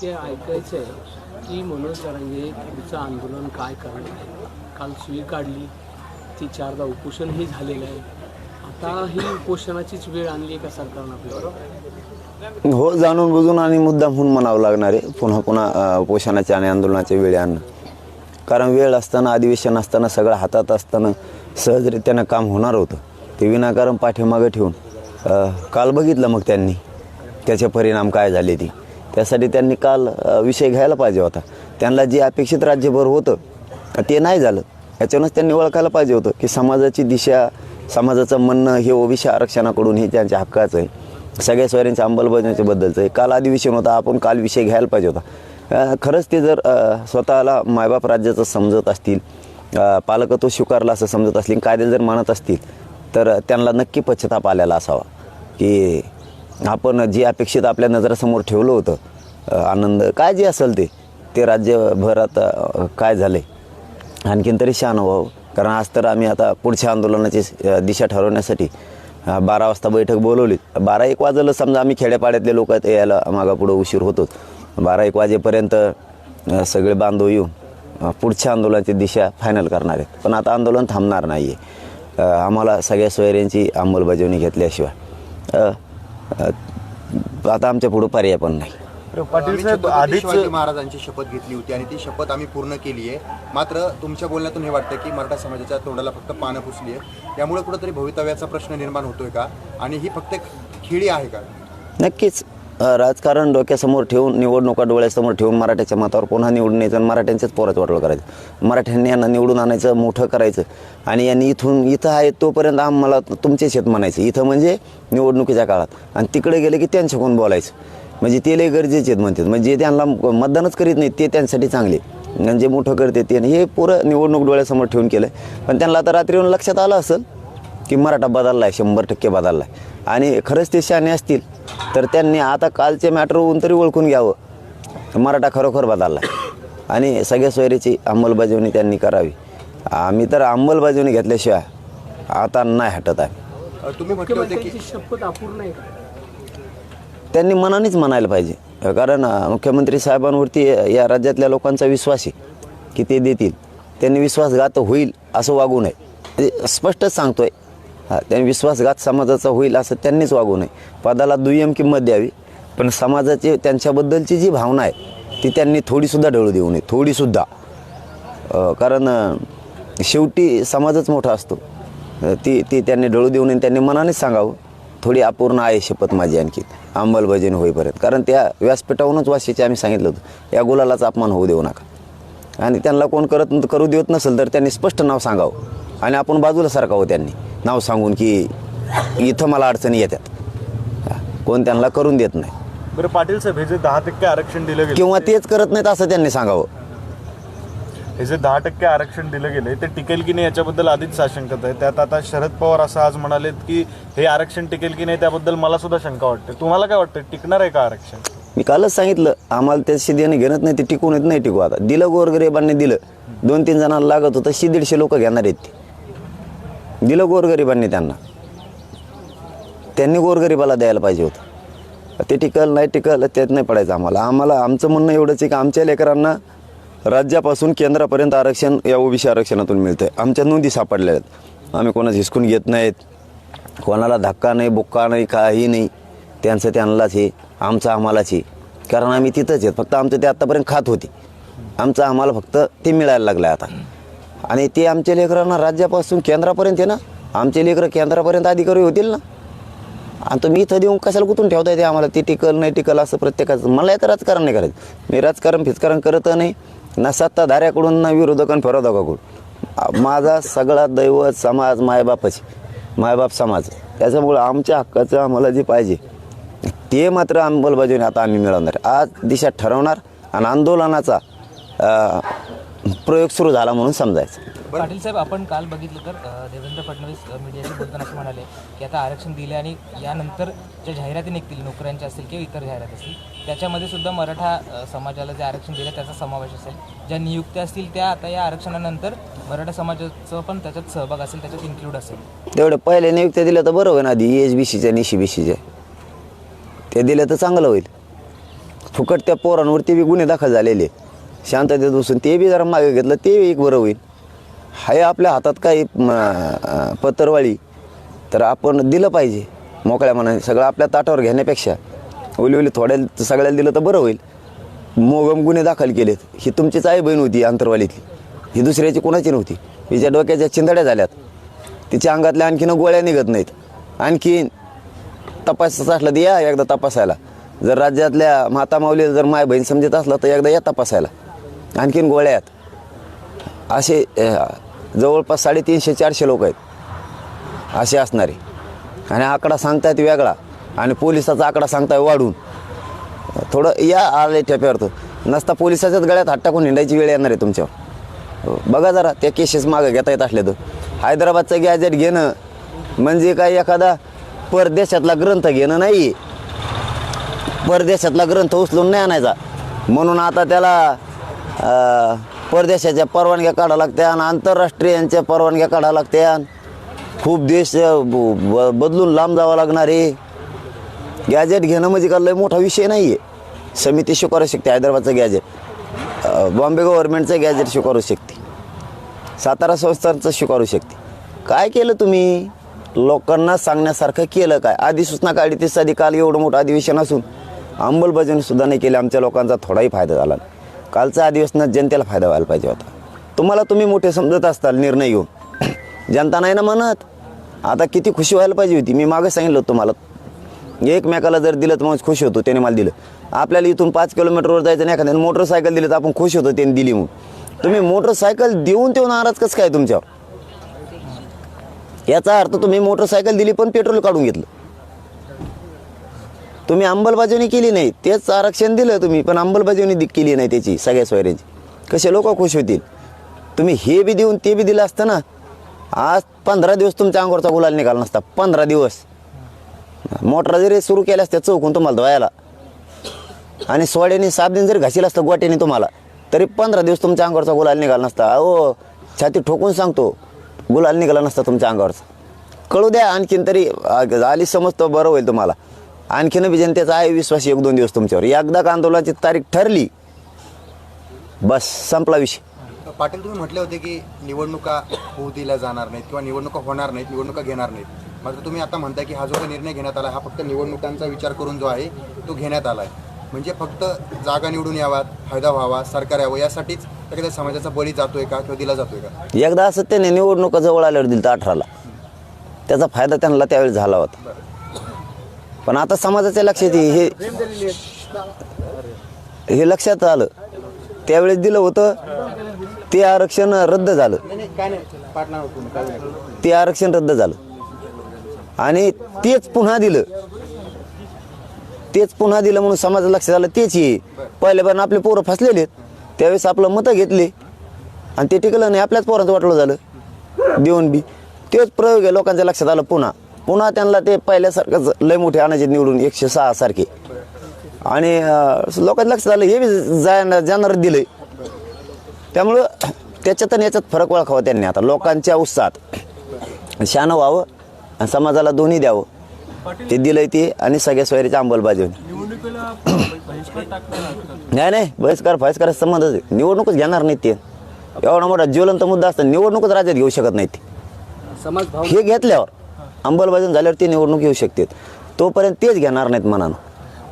ते ऐकायचं आहे की मनोज जरांगे पुढचं आंदोलन काय करणार? आहे काल सुई काढली ती चारदा उपोषणही झालेलं आहे. आता ही उपोषणाचीच वेळ आणली आहे का सरकारनं आपल्याला? हो जाणून बुजून आणि मुद्दाम म्हणून म्हणावं लागणार आहे. पुन्हा पुन्हा उपोषणाचे आणि आंदोलनाच्या वेळी आणणं. कारण वेळ असताना अधिवेशन असताना सगळं हातात असताना सहजरित्यानं काम होणार होतं. ते विनाकारण पाठीमागं ठेवून काल बघितलं मग त्यांनी. त्याचे परिणाम काय झाले ती. त्यासाठी त्यांनी काल विषय घ्यायला पाहिजे होता. त्यांना जे अपेक्षित राज्यभर होतं ते नाही झालं याच्यानंच त्यांनी ओळखायला पाहिजे होतं की समाजाची दिशा समाजाचं म्हणणं हे ओबीसी आरक्षणाकडून हे त्यांच्या हक्काचं आहे. सगळ्या सोयऱ्यांच्या अंमलबजावणीच्या बद्दलचं आहे. काल अधिवेशन होता आपण काल विषय घ्यायला पाहिजे होता. खरंच ते जर स्वतःला मायबाप राज्याचं समजत असतील पालक तो स्वीकारला असं समजत असतील कायदे जर मानत असतील तर त्यांना नक्की पश्चाताप आलेला असावा की आपण जे अपेक्षित आपल्या नजरासमोर ठेवलं होतं आनंद काय जे असेल ते ते राज्यभरात काय झालं आणखीन तरी शहाणं व्हावं. कारण आज तर आम्ही आता पुढच्या आंदोलनाची दिशा ठरवण्यासाठी बारा वाजता बैठक बोलवली. बारा एक वाजलं समजा आम्ही खेड्यापाड्यातले लोक यायला मागापुढं उशीर होतोच. बारा एक वाजेपर्यंत सगळे बांधव येऊन पुढच्या आंदोलनाची दिशा फायनल करणार आहेत. पण आता आंदोलन थांबणार नाही आहे आम्हाला सगळ्या सोयऱ्यांची अंमलबजावणी घेतल्याशिवाय. अ, आता आमच्या पुढं पर्याय पण नाही. पाटील साहेब आधीच शिवाजी महाराजांची शपथ घेतली होती आणि ती शपथ आम्ही पूर्ण केली आहे. मात्र तुमच्या बोलण्यातून हे वाटतं की मराठा समाजाच्या तोंडाला फक्त पानं पुसली आहे त्यामुळे कुठंतरी भवितव्याचा प्रश्न निर्माण होतोय का? आणि ही फक्त एक खेळी आहे का? नक्कीच. राजकारण डोक्यासमोर ठेवून निवडणुका डोळ्यासमोर ठेवून मराठ्याच्या मातावर पुन्हा निवडून यायचं आणि मराठ्यांच्याच पोराचं वाटलं करायचं. मराठ्यांनी यांना निवडून आणायचं मोठं करायचं. आणि यांनी इथून इथं आहे तोपर्यंत आम्हाला तुमचे शेत म्हणायचं. इथं म्हणजे निवडणुकीच्या काळात. आणि तिकडे गेले की त्यांच्याकडून बोलायचं? म्हणजे ते लय गरजेचे आहेत म्हणतात. म्हणजे जे त्यांना मतदानच करीत नाहीत ते त्यांच्यासाठी चांगले. आणि जे मोठं करते ते. हे पुरं निवडणूक डोळ्यासमोर ठेवून केलं पण त्यांना आता रात्री येऊन लक्षात आलं असेल की मराठा बदलला आहे शंभर टक्के बदलला आहे आणि खरंच ते शहाणे असतील तर त्यांनी आता कालचे मॅटर होऊन तरी ओळखून घ्यावं. मराठा खरोखर बदलला आहे आणि सगळ्या सोयरीची अंमलबजावणी त्यांनी करावी. आम्ही तर अंमलबजावणी घेतल्याशिवाय आता नाही हटत आहे. अ, तुम्ही म्हटले होते की मुख्यमंत्र्यांची शपथ अपूर्ण आहे त्यांनी मनानेच म्हणायला पाहिजे. कारण मुख्यमंत्री साहेबांवरती या राज्यातल्या लोकांचा विश्वास आहे की ते देतील. त्यांनी विश्वासघात होईल असं वागू नये. स्पष्टच सांगतोय. हा त्यांनी विश्वासघात समाजाचा होईल असं त्यांनीच वागू नये. पदाला दुय्यम किंमत द्यावी पण समाजाची त्यांच्याबद्दलची जी भावना आहे ती त्यांनी थोडीसुद्धा ढळू देऊ नये थोडीसुद्धा. कारण शेवटी समाजच मोठा असतो. ती ती त्यांनी ढळू देऊ नये त्यांनी मनानेच सांगावं थोडी अपूर्ण आहे शपथ माझी आणखी. अंमलबजावणी होईपर्यंत. कारण त्या व्यासपीठावरूनच वाशीचे आम्ही सांगितलं होतं या गुलालाचा अपमान होऊ देऊ नका. आणि त्यांना कोण करत करू देत नसेल तर त्यांनी स्पष्ट नाव सांगावं. आणि आपण बाजूला सारखावं त्यांनी. नाव सांगून की इथं मला अडचणी येतात. कोण त्यांना करून देत नाही. बरं पाटील साहेब हे जे दहा टक्के आरक्षण दिलं गेलं किंवा तेच करत नाहीत असं त्यांनी सांगावं. हे जे दहा टक्के आरक्षण दिलं गेले ते टिकेल की नाही याच्याबद्दल आधीच साशंकत आहे त्यात आता शरद पवार असं आज म्हणालेत की हे आरक्षण टिकेल की नाही त्याबद्दल मला सुद्धा शंका वाटते. तुम्हाला काय वाटतं टिकणार आहे का आरक्षण? मी कालच सांगितलं आम्हाला त्याशी देणं घेणत नाही ते टिकून येत नाही टिकू आता. दिलं गोरगरिबांनी दिलं. दोन तीन जणांना लागत होतं शे दीडशे लोक घेणार आहेत दिलं गोरगरिबांनी त्यांना. त्यांनी गोरगरिबाला द्यायला पाहिजे होतं. ते टिकल नाही टिकल त्यात नाही पडायचं आम्हाला. आम्हाला आमचं म्हणणं एवढंच आहे की आमच्या लेकरांना राज्यापासून केंद्रापर्यंत आरक्षण या ओबीसी आरक्षणातून मिळतं आहे आमच्या नोंदी सापडल्या आहेत. आम्ही कोणाच हिसकून घेत नाहीत. कोणाला धक्का नाही बुक्का नाही काही नाही. त्यांचं त्यांनाच हे आमचं आम्हालाच हे कारण आम्ही तिथंच आहेत. फक्त आमचं ते आत्तापर्यंत खात होती. आमचं आम्हाला फक्त ते मिळायला लागलं आहे आता. आणि ते आमच्या लेकरांना राज्यापासून केंद्रापर्यंत आहे ना आमचे लेकरं केंद्रापर्यंत अधिकारी होतील ना. आणि तुम्ही इथं देऊन कशाला कुठून ठेवता येते आम्हाला? ते टिकल नाही टिकल असं प्रत्येकाचं. मला याचं राजकारण नाही करायचं. मी राजकारण फिजकारण करत नाही. ना सत्ताधाऱ्याकडून ना विरोधकांना फिरोधकाकडून माझा सगळा दैवत समाज मायबापाची मायबाप समाज. त्याच्यामुळं आमच्या हक्काचं आम्हाला जे पाहिजे ते मात्र अंमलबजावणी आता आम्ही मिळवणार. आज दिशा ठरवणार आणि आंदोलनाचा प्रयोग सुरू झाला म्हणून समजायचं. पाटील साहेब आपण काल बघितलं तर अ, देवेंद्र फडणवीस अ, मीडियाशी बोलताना असं म्हणाले की आता आरक्षण दिले आणि यानंतर ज्या जाहिराती निघतील नोकऱ्यांच्या असतील किंवा इतर जाहिरात असतील त्याच्यामध्ये सुद्धा मराठा अ, समाजाला जे आरक्षण दिलं त्याचा समावेश असेल. ज्या नियुक्त्या असतील त्या आता या आरक्षणानंतर मराठा समाजाचं पण त्याच्यात सहभाग असेल त्याच्यात इन्क्लूड असेल. तेवढे पहिले नियुक्त्या दिल्या तर बरं होईल आधी एच बी सीच्या निशी बी सीच्या ते दिलं तर चांगलं होईल. फुकट त्या पोरांवरती बी गुन्हे दाखल झालेले. शांततेत बसून ते बी जरा मागे घेतलं ते बी एक बरं होईल. हाय आपल्या हातात काही पत्रवाळी तर आपण दिलं पाहिजे. मोकळ्या मनाने सगळं आपल्या ताटावर घेण्यापेक्षा. ओली ओली थोड्या सगळ्याला दिलं तर बरं होईल. मोगम गुन्हे दाखल केलेत. ही तुमचीच आई बहीण होती अंतरवालीतली. ही दुसऱ्याची कोणाची नव्हती. हिच्या डोक्याच्या चिंदड्या झाल्यात. तिच्या अंगातल्या आणखीन गोळ्या निघत नाहीत. आणखीन तपासायचं असलं तर या एकदा तपासायला. जर राज्यातल्या माता माऊलीला जर माय बहीण समजत असलं तर एकदा या तपासायला. आणखीन गोळ्या आहेत असे जवळपास साडेतीनशे चारशे लोक आहेत. असे असणारे. आणि आकडा सांगतायत वेगळा. आणि पोलिसाचा आकडा सांगताय वाढून. थोडं या आले ठेप्यावर तर. नसता पोलिसाच्याच गळ्यात हात टाकून हिंडायची वेळ येणार आहे तुमच्यावर. हो, बघा जरा त्या केसेस मागं घेता येत असले तर. हैदराबादचं गॅजेट घेणं म्हणजे काय एखादा परदेशातला ग्रंथ घेणं नाही परदेशातला ग्रंथ उचलून नाही आणायचा. म्हणून आता त्याला परदेशाच्या परवानग्या काढावं लागत्या आणि आंतरराष्ट्रीयांच्या परवानग्या काढावं लागत्या खूप देश ब- ब- बदलून लांब जावं लागणार आहे. गॅजेट घेणं म्हणजे का लय मोठा विषय नाही आहे समिती स्वीकारू शकते हैदराबादचं गॅजेट बॉम्बे गव्हर्नमेंटचं गॅजेट स्वीकारू शकते. सातारा संस्थांचं स्वीकारू शकते. काय केलं तुम्ही? लोकांना सांगण्यासारखं केलं काय? अधिसूचना काढली ती साधी काल एवढं मोठं अधिवेशन असून अंमलबजावणीसुद्धा नाही केली. आमच्या लोकांचा थोडाही फायदा झाला नाही. कालच्या अधिवेशनात जनतेला फायदा व्हायला पाहिजे होता. तुम्हाला तुम्ही मोठे समजत असताल निर्णय घेऊन. जनता नाही ना म्हणत. आता किती खुशी व्हायला पाहिजे होती. मी मागे सांगितलं तुम्हाला. एकमेकाला जर दिलं तर मग खुश होतो त्याने मला दिलं. आपल्याला इथून पाच किलोमीटरवर जायचं नाही एखाद्याने मोटरसायकल दिली तर आपण खुश होतो त्याने दिली म्हणून. तुम्ही मोटरसायकल देऊन तेव्हा नाराज कसं काय तुमच्यावर? याचा अर्थ तुम्ही मोटरसायकल दिली पण पेट्रोल काढून घेतलं. तुम्ही अंमलबजावणी केली नाही तेच आरक्षण दिलं तुम्ही पण अंमलबजावणी केली नाही त्याची सगळ्या सोयऱ्यांची. कसे लोक खुश होतील? तुम्ही हे बी देऊन ते बी दिलं असतं ना आज पंधरा दिवस तुमच्या अंगोरचा गुलाल निघाला नसता पंधरा दिवस. मोटर जरी सुरू केल्या असत्या चौकून तुम्हाला धुवायला. आणि सोड्याने सात दिन जरी घासील असतं गोट्याने तुम्हाला तरी पंधरा दिवस तुमच्या अंगावरचा गुलाल निघाला नसता. अहो छाती ठोकून सांगतो गुलाल निघाला नसता तुमच्या अंगावरचा. कळू द्या आणखीन तरी आली समजतो बरं होईल तुम्हाला. आणखीन बी जनतेचा आहे विश्वास एक दोन दिवस तुमच्यावर. एकदा का आंदोलनाची तारीख ठरली बस संपला विषय. पाटील तुम्ही म्हटले होते की निवडणुका होऊ दिल्या जाणार नाहीत किंवा निवडणुका होणार नाहीत निवडणुका घेणार नाहीत. मात्र तुम्ही आता म्हणताय की हा जो काही निर्णय घेण्यात आला हा फक्त निवडणुकांचा विचार करून जो आहे तो घेण्यात आला आहे म्हणजे फक्त जागा निवडून याव्यात फायदा व्हावा सरकार यावं यासाठीच एखाद्या समाजाचा बळी जातोय का किंवा दिला जातोय का? एकदा असं त्याने निवडणुका जवळ आल्यावर दिलं अठराला. त्याचा फायदा त्यांना त्यावेळी झाला होता. पण आता समाजाच्या लक्षात ये- हे हे लक्षात आलं. त्यावेळेस दिलं होतं ते आरक्षण रद्द झालं. ते आरक्षण रद्द झालं. आणि तेच पुन्हा दिलं. तेच पुन्हा दिलं म्हणून समाजात लक्षात आलं तेच हे. पहिल्यापासून आपले पोरं फसलेले त्यावेळेस आपलं मतं घेतले. आणि ते टिकलं नाही. आपल्याच पोरांचं वाटलं झालं. देऊन बी. तेच प्रयोग आहे लोकांच्या लक्षात आलं पुन्हा. पुन्हा त्यांना ते पहिल्यासारखंच लय मोठे आणायचे निवडून एकशे सहा सारखे. आणि लोकांच्या लक्षात आलं हे बी जाणार जाणार दिलंय. त्यामुळं त्याच्यात आणि याच्यात फरक ओळखावा त्यांनी आता लोकांच्या उत्साहात. शानं व्हावं आणि समाजाला दोन्ही द्यावं. ते दिलंय ते आणि सगळ्या सोयरीच्या अंमलबजावणी. नाही नाही बहिष्कार बहिष्कार संबंधच. निवडणूकच घेणार नाहीत ते. एवढा मोठा ज्वलंत मुद्दा असता निवडणूकच राज्यात घेऊ शकत नाहीत ते. समाज भाव हे घेतल्यावर अंमलबजावणी झाल्यावर ते निवडणूक घेऊ शकतात. तोपर्यंत तेच घेणार नाहीत मनानं.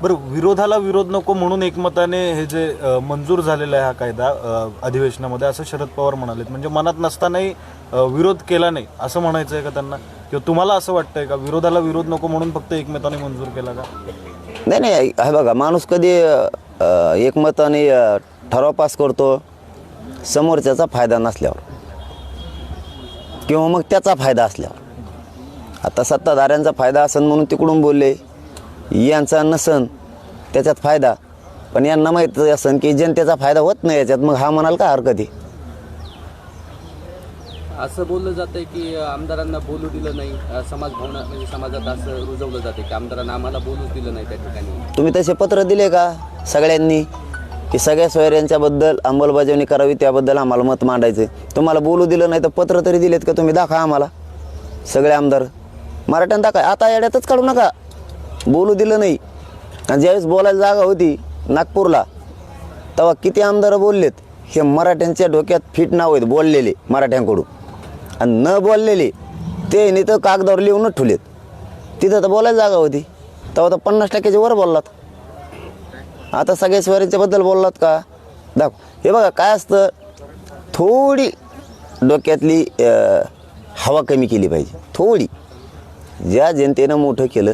बरं विरोधाला विरोध नको म्हणून एकमताने हे जे अ, मंजूर झालेला आहे हा कायदा अ, अधिवेशनामध्ये असं शरद पवार म्हणालेत. म्हणजे मनात नसतानाही अ, विरोध केला नाही असं म्हणायचं आहे का त्यांना? किंवा तुम्हाला असं वाटतंय का? विरोधाला विरोध नको म्हणून फक्त एकमताने मंजूर केला का? नाही नाही हे बघा माणूस कधी अ, एकमताने अ, ठराव पास करतो समोरच्याचा फायदा नसल्यावर. किंवा मग त्याचा फायदा असल्यावर. आता सत्ताधाऱ्यांचा फायदा असन म्हणून तिकडून बोलले. यांचा नसन त्याच्यात फायदा. पण यांना माहीत असन की जनतेचा फायदा होत नाही याच्यात मग हा म्हणाल का हरकत आहे? असं बोललं जातंय की आमदारांना बोलू दिलं नाही. समाज भावना म्हणजे समाजात असं रुजवलं जाते की आमदारांना आम्हाला बोलूच दिलं नाही त्या ठिकाणी. तुम्ही तसे पत्र दिले का सगळ्यांनी? की सगळ्या सोयऱ्यांच्याबद्दल अंमलबजावणी करावी त्याबद्दल आम्हाला मत मांडायचे तुम्हाला बोलू दिलं नाही तर पत्र तरी दिलेत का तुम्ही? दाखवा आम्हाला. सगळे आमदार. मराठ्यानं दाखवा. आता येड्यातच काढू नका. बोलू दिलं नाही. आणि ज्यावेळेस बोलायला जागा होती नागपूरला तेव्हा किती आमदार बोललेत? हे मराठ्यांच्या डोक्यात फिट नाव आहेत बोललेले मराठ्यांकडून. आणि न बोललेले ते नाही तर कागदावर लिहूनच ठेवलेत. तिथं तर बोलायला जागा होती. तेव्हा तर पन्नास टक्क्याच्या वर बोललात. आता सगळ्या स्वारींच्याबद्दल बोललात का? दाख हे बघा काय असतं? थोडी डोक्यातली हवा कमी केली पाहिजे. थोडी. ज्या जनतेनं मोठं केलं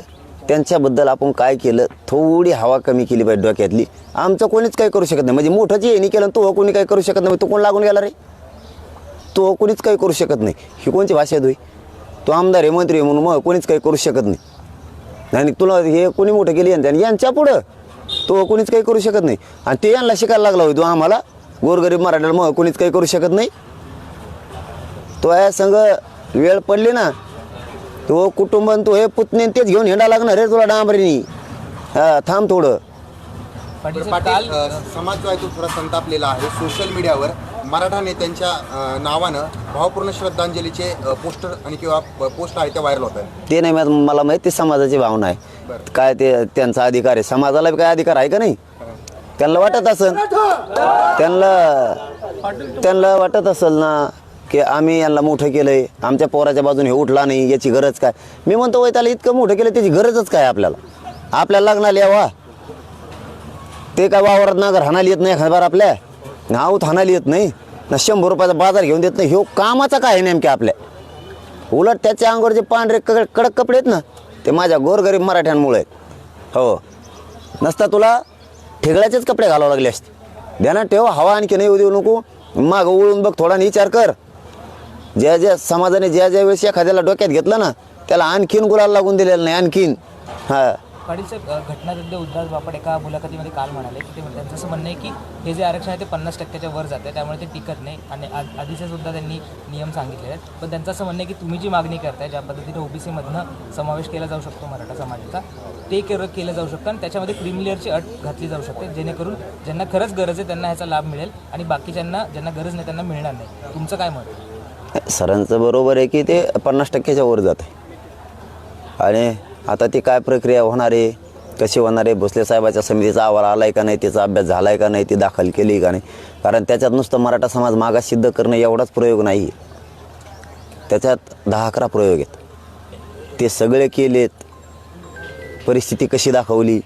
त्यांच्याबद्दल आपण काय केलं थोडी हवा कमी केली पाहिजे डोक्यातली. आमचं कोणीच काही करू शकत नाही. म्हणजे मोठं जे यांनी केलं तो कोणी काही करू शकत नाही. तो कोण लागून गेला रे? तो कोणीच काही करू शकत नाही. ही कोणची भाषा आहे तो आमदार आहे मंत्री आहे म्हणून मग कोणीच काही करू शकत नाही. आणि तुला हे कोणी मोठं केलं यांच्या आणि यांच्या पुढं तो कोणीच काही करू शकत नाही. आणि ते यांना शिकायला लागला होय तो आम्हाला. गोरगरीब मराठ्याला मग कोणीच काही करू शकत नाही. तो या संघ वेळ पडली ना तो कुटुंब तो हे पुतणे तेच घेऊन हिंडा लागणार रे तुला डांबरीनी. हा थांब थोडं. पाटील अ, समाज जो आहे तो थोडा संतापलेला आहे. सोशल मीडियावर मराठा नेत्यांच्या अ, नावानं भावपूर्ण श्रद्धांजलीचे अ, पोस्टर आणि किंवा प- पोस्ट आहे ते व्हायरल होत आहेत ते नाही माहीत, मला माहिती समाजाची भावना आहे. काय ते त्यांचा अधिकार आहे. समाजाला बी काय अधिकार आहे का नाही? त्यांना वाटत असेल. त्यांना त्यांना वाटत असेल ना की आम्ही यांना मोठं केलंय आमच्या पोराच्या बाजूने हे उठला नाही याची गरज काय? मी म्हणतो वय त्याला इतकं मोठं केलं त्याची गरजच काय आपल्याला? आपल्याला लग्नाला यावा. ते काय वावरात नागर हाणायला येत नाही खबर आपल्या? नाव हाणायला येत नाही. ना शंभर रुपयाचा बाजार घेऊन देत नाही. ह्यो कामाचा काय आहे नेमक्या आपल्या? उलट त्याच्या अंगावर जे पांढरे कडक कडक कपडे आहेत ना ते माझ्या गोरगरीब मराठ्यांमुळे आहेत. हो. नसता तुला ठेगड्याचेच कपडे घालावं लागले असते. ध्यानात ठेव हवा आणखी नाही येऊ देऊ नको. माग उळून बघ थोडा विचार कर. ज्या ज्या समाजाने ज्या ज्या वेळेस एखाद्याला डोक्यात घेतलं ना त्याला आणखीन गुलाल लागून दिलेलं नाही आणखीन. हा. पाटील साहेब अ, घटनादुद्ध बापट एका मुलाखतीमध्ये काल म्हणाले की ते त्यांचं असं म्हणणं आहे की हे जे आरक्षण आहे ते पन्नास टक्क्याच्या वर जाते त्यामुळे ते टिकत नाही. आणि आ- आधीचे सुद्धा त्यांनी नियम सांगितले आहेत. पण त्यांचं असं म्हणणं आहे की तुम्ही जी मागणी करताय ज्या पद्धतीने ओबीसीमधनं समावेश केला जाऊ शकतो मराठा समाजाचा ते केलं केलं जाऊ शकतं आणि त्याच्यामध्ये क्रिमिलियरची अट घातली जाऊ शकते जेणेकरून ज्यांना खरंच गरज आहे त्यांना ह्याचा लाभ मिळेल आणि बाकीच्यांना ज्यांना गरज नाही त्यांना मिळणार नाही. तुमचं काय मत? आहे? सरांचं बरोबर आहे की ते पन्नास टक्क्याच्या वर जात आहे आणि आता ती काय प्रक्रिया होणार आहे? कशी होणार आहे? भोसले साहेबाच्या समितीचा अहवाल आला आहे का नाही? त्याचा अभ्यास झाला आहे का नाही? ती दाखल केली का नाही? कारण त्याच्यात नुसतं मराठा समाज मागास सिद्ध करणं एवढाच प्रयोग नाही. आहे त्याच्यात दहा अकरा प्रयोग आहेत. ते सगळे केलेत. परिस्थिती कशी दाखवली?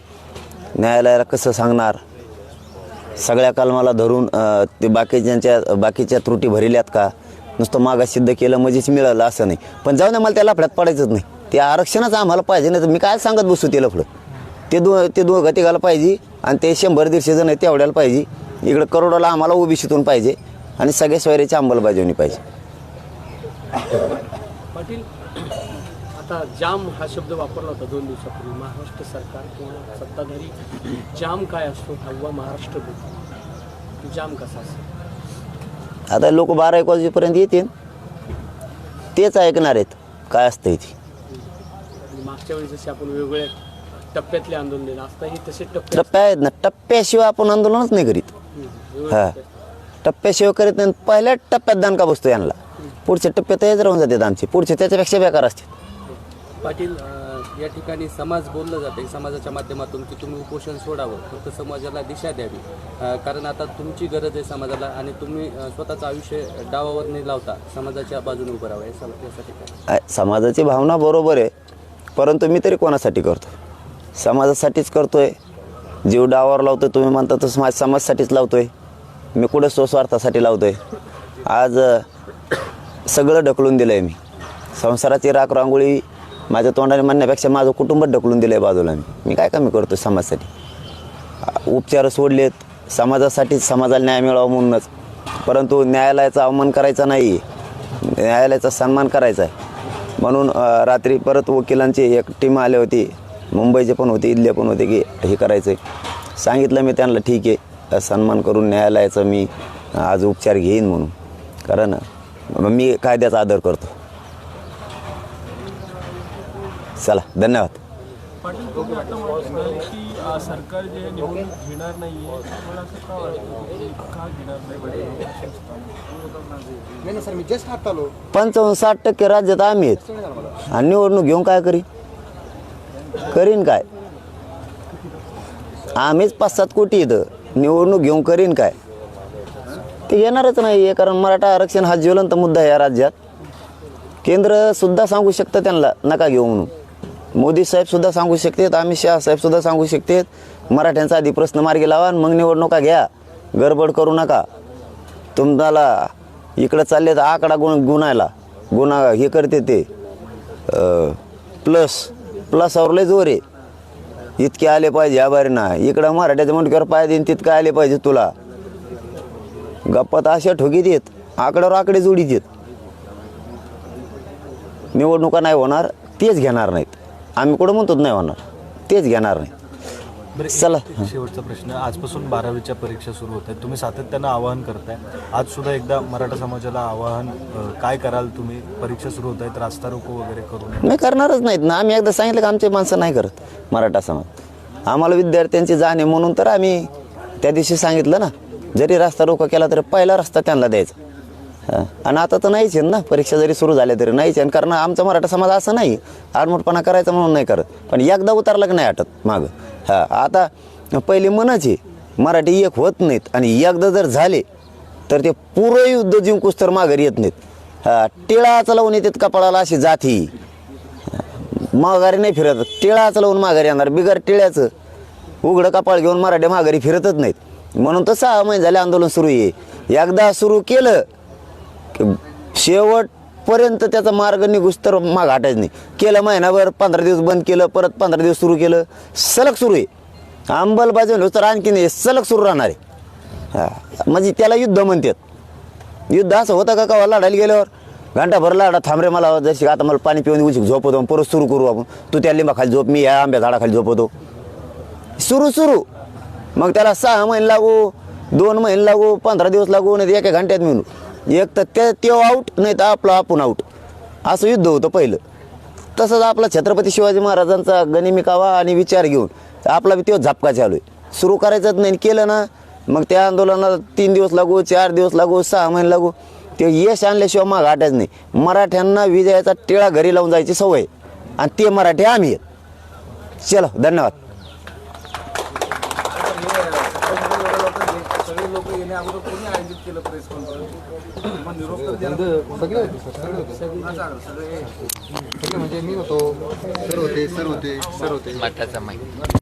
न्यायालयाला कसं सांगणार? सगळ्या कलमाला धरून ते बाकीच्यांच्या बाकीच्या त्रुटी भरिल्यात का? नुसतं मागा सिद्ध केलं म्हणजेच मिळालं असं नाही. पण जाऊ ना मला त्या लफड्यात पडायचंच नाही. ते आरक्षणच आम्हाला पाहिजे नाही तर मी काय सांगत बसू ते लफडं? ते दो ते दोघं तिघाला पाहिजे आणि ते शंभर दीडशे जण आहेत तेवढ्याला पाहिजे. इकडं करोडाला आम्हाला ओबीसीतून पाहिजे आणि सगळ्या सोयऱ्याची अंमलबजावणी पाहिजे. पाटील आता जाम हा शब्द वापरला होता दोन दिवसापूर्वी. महाराष्ट्र सरकार किंवा सत्ताधारी जाम काय असतो हवा महाराष्ट्र जाम कसा असतो आता लोक बारा एक वाजेपर्यंत येतील. तेच ऐकणार आहेत. काय असतं इथे? मागच्या वेळी जसे आपण वेगवेगळ्या टप्प्यातले आंदोलन दिलं असता हे तसे टप्पे आहेत ना. टप्प्याशिवाय आपण आंदोलनच नाही करीत. हा. टप्प्याशिवाय करीत नाही. पहिल्या टप्प्यात दानका बसतो यांना? पुढच्या टप्प्यात हेच राहून जातात आमचे पुढचे त्याच्यापेक्षा बेकार असते. पाटील अं, या ठिकाणी समाज बोललं जाते. समाजाच्या माध्यमातून की तुम्ही उपोषण सोडावं. फक्त समाजाला दिशा द्यावी. कारण आता तुमची गरज आहे समाजाला आणि तुम्ही स्वतःचं आयुष्य डावावर न लावता. समाजाच्या बाजूने उभं राहावं. यासाठी काय? समाजाची भावना बरोबर आहे. परंतु मी तरी कोणासाठी करतो? समाजासाठीच करतोय. जीव डावावर लावतोय तुम्ही म्हणता तसं माझ्या समाजासाठीच लावतोय. मी कुठं स्वस्वार्थासाठी लावतोय? आज सगळं ढकलून दिलं आहे मी. संसाराची राख रांगोळी माझ्या तोंडाने म्हणण्यापेक्षा माझं कुटुंब ढकलून दिलं आहे बाजूला मी. मी काय कमी करतो समाजासाठी? उपचार सोडलेत. समाजासाठी समाजाला न्याय मिळावा म्हणूनच. परंतु न्यायालयाचा अवमान करायचा नाही. न्यायालयाचा सन्मान करायचा आहे म्हणून रात्री परत वकिलांची एक टीम आली होती. मुंबईचे पण होते इथले पण होते की हे करायचं आहे सांगितलं मी त्यांना ठीक आहे. सन्मान करून न्यायालयाचा मी आज उपचार घेईन म्हणून. कारण मी कायद्याचा आदर करतो. चला धन्यवाद. सरकार जे निवडणूक घेणार नाही? पंचावन्न साठ टक्के राज्यात आम्ही आहेत. आणि निवडणूक घेऊन काय करीन? करीन काय? आम्हीच पाच सात कोटी इथं निवडणूक घेऊन करीन काय? ते येणारच नाही आहे कारण मराठा आरक्षण हा ज्वलंत मुद्दा आहे या राज्यात. केंद्र सुद्धा सांगू शकतं त्यांना नका घेऊ म्हणून. मोदी साहेबसुद्धा सांगू शकतात अमित शहा साहेबसुद्धा सांगू शकतात मराठ्यांचा आधी प्रश्न मार्गी लावा आणि मग निवडणुका घ्या. गडबड करू नका. तुम्हाला इकडं चालले तर आकडा गुण गुणायला. गुन्हा हे करते ते. प्लस प्लसावर लय जोर आहे. इतके आले पाहिजे आभारी ना इकडं मराठ्याच्या मुंडक्यावर पाय देईन तितकं आले पाहिजे तुला. गप्पात अशा ठोकी देत आकड्यावर आकडे जोडी येत निवडणुका नाही होणार तेच घेणार नाहीत. आम्ही कुठं म्हणतो नाही होणार. तेच घेणार नाही. चला. शेवटचा प्रश्न. आजपासून बारावीच्या परीक्षा सुरू होत आहेत. तुम्ही सातत्यानं आवाहन करताय. आज सुद्धा एकदा मराठा समाजाला आवाहन काय कराल तुम्ही? परीक्षा सुरू होत आहेत. रास्ता रोको वगैरे करू नाही करणारच नाहीत ना. आम्ही एकदा सांगितलं की आमचे माणसं नाही करत मराठा समाज. आम्हाला विद्यार्थ्यांची जाण आहे म्हणून तर आम्ही त्या दिवशी सांगितलं ना जरी रस्ता रोका केला तरी पहिला रस्ता त्यांना द्यायचा. आणि आता तर नाहीच आहे ना. परीक्षा जरी सुरू झाल्या तरी नाहीच आहे कारण आमचा मराठा समाज असं नाही. आडमोठपणा करायचा म्हणून नाही करत. पण एकदा उतरला की नाही आटत मागं. हां. आता पहिले मनच आहे. मराठी एक होत नाहीत. आणि एकदा जर झाले तर ते पुरं युद्ध जिंकूस तर माघारी येत नाहीत. हां. टिळाचा लावून येतात कपाळाला अशी जाती माघारी नाही फिरत. टिळाचं लावून माघारी येणार. बिगर टिळ्याचं उघडं कपाळ घेऊन मराठी माघारी फिरतच नाहीत. म्हणून तर सहा महिने झाले आंदोलन सुरू आहे. एकदा सुरू केलं शेवटपर्यंत त्याचा मार्ग निघूस तर माग हटायचं नाही. केलं महिनाभर पंधरा दिवस बंद केलं परत पंधरा दिवस सुरू केलं सलग सुरू आहे. अंमलबजावणी तर आणखी नाही सलग सुरू राहणार आहे. हां म्हणजे त्याला युद्ध म्हणतात. युद्ध असं होतं का का लढायला गेल्यावर? घंटाभर लाडा थांबरे मला जशी आता मला पाणी पिऊन उशी झोपवतो परत सुरू करू आपण. तू त्या लिंबाखाली झोप मी या आंब्या झाडाखाली झोपवतो. सुरू सुरू. मग त्याला सहा महिने लागू दोन महिने लागू पंधरा दिवस लागू नाही एका घंट्यात मिळून. एक तर ते तो आऊट नाही तर आपलं आपण आऊट असं युद्ध होतं पहिलं. तसंच आपला छत्रपती शिवाजी महाराजांचा गणिमिकावा आणि विचार घेऊन आपला बी तो झपका चालू आहे. सुरू करायचंच नाही केलं ना मग त्या आंदोलनाला तीन दिवस लागू चार दिवस लागू सहा महिने लागू. ते यश आणल्याशिवाय माग हटायचं नाही. मराठ्यांना विजयाचा टिळा घरी लावून जायची सवय आणि ते मराठी आम्ही आहेत. चलो धन्यवाद. सगळे लोक येणे अगोदर कोणी आयोजित केलं प्रेस कॉन्फरन्स म्हणजे सगळे होते सर सगळे होते. सगळे म्हणजे मी होतो. सर होते सर होते सर होते.